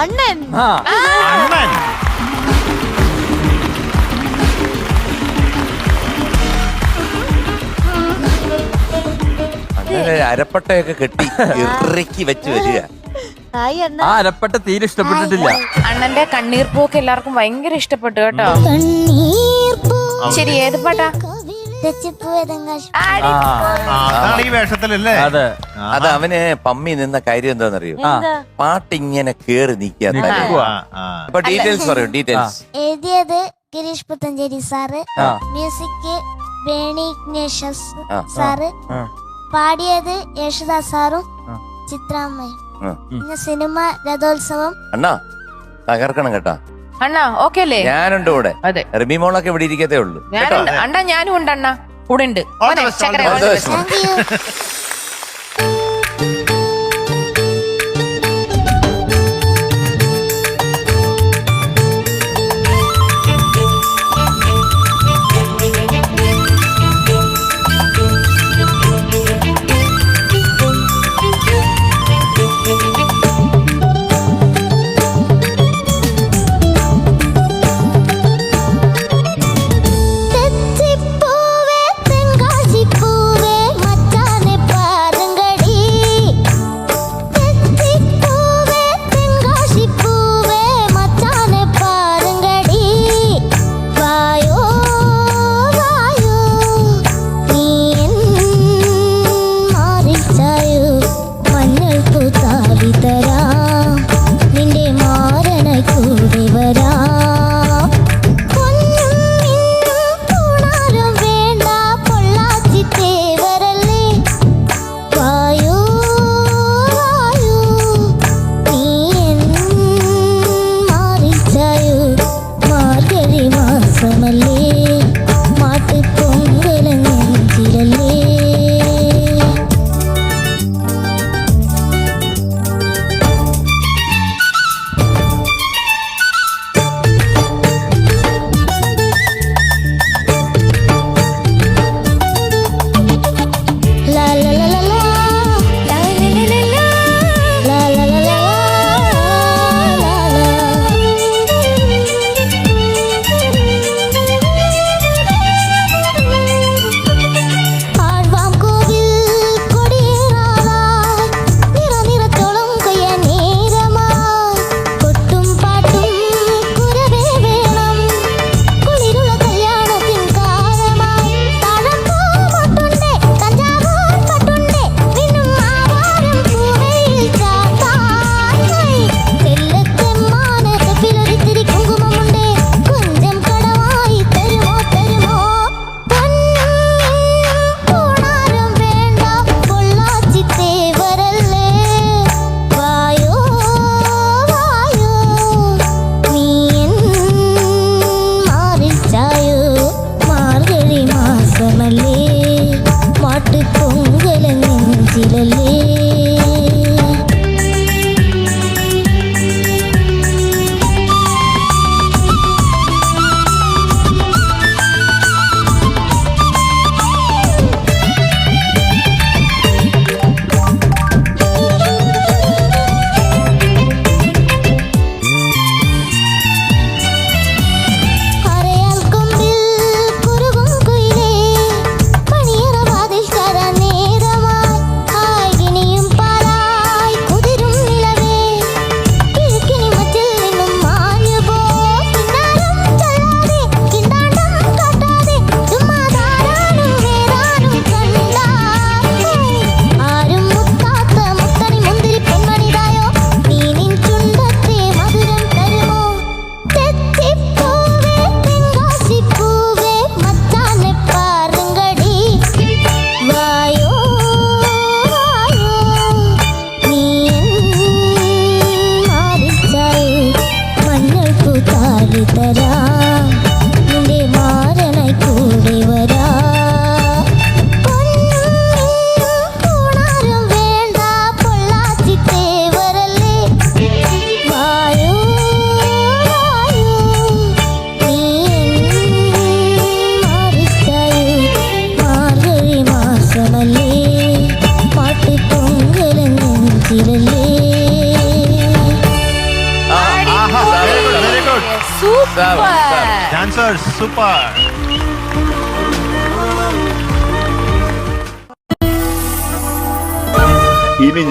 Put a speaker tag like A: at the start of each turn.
A: അണ്ണൻ.
B: ആ.
C: അണ്ണൻ.
D: അങ്ങനെ അരപ്പട്ടയൊക്കെ കെട്ടി ഇറക്കി വെച്ച് വരിക.
A: ഹായ് അണ്ണ
B: ആ അരപ്പട്ട തീരെ ഇഷ്ടപ്പെട്ടിട്ടില്ല.
E: അണ്ണന്റെ കണ്ണീർ പൂക്ക് എല്ലാവർക്കും ഭയങ്കര ഇഷ്ടപ്പെട്ടു കേട്ടോ. ശരി ഏത് പാട്ടാ?
C: അതാണ് ഈ വേഷത്തിലല്ലേ?
B: അതെ.
D: അത് അവന് പമ്മി നിന്ന കാര്യം എന്താണെന്നറിയോ
A: പാട്ട്
D: ഇങ്ങനെ കേറി നിൽക്കുക. അപ്പൊ ഡീറ്റെയിൽസ് പറയൂ ഡീറ്റെയിൽസ്.
F: എഴുതിയത് ഗിരീഷ് പുത്തഞ്ചേരി സാറ്. മ്യൂസിക് വേണി ഇഗ്നേഷ്യസ്. സാറ്. പാടിയത് യേശുദാസ് സാറും. ചിത്രാമ്മയും. പിന്നെ സിനിമ രഥോത്സവം.
D: അണ്ണാ തകർക്കണം കേട്ടാ.
E: അണ്ണാ ഓക്കെ അല്ലേ
D: ഞാനുണ്ട് ഇവിടെ.
E: അതെ.
D: റിമി മോളൊക്കെ ഇവിടെ ഇരിക്കത്തേ ഉള്ളൂ.
E: ഞാനുണ്ട്. അണ്ണാ ഞാനും ഉണ്ട് അണ്ണാ. കൂടെ ഉണ്ട്.
C: All the best, all the
D: best.
F: Thank you little. 家。
E: super.
C: Dancer super.
G: ഇനി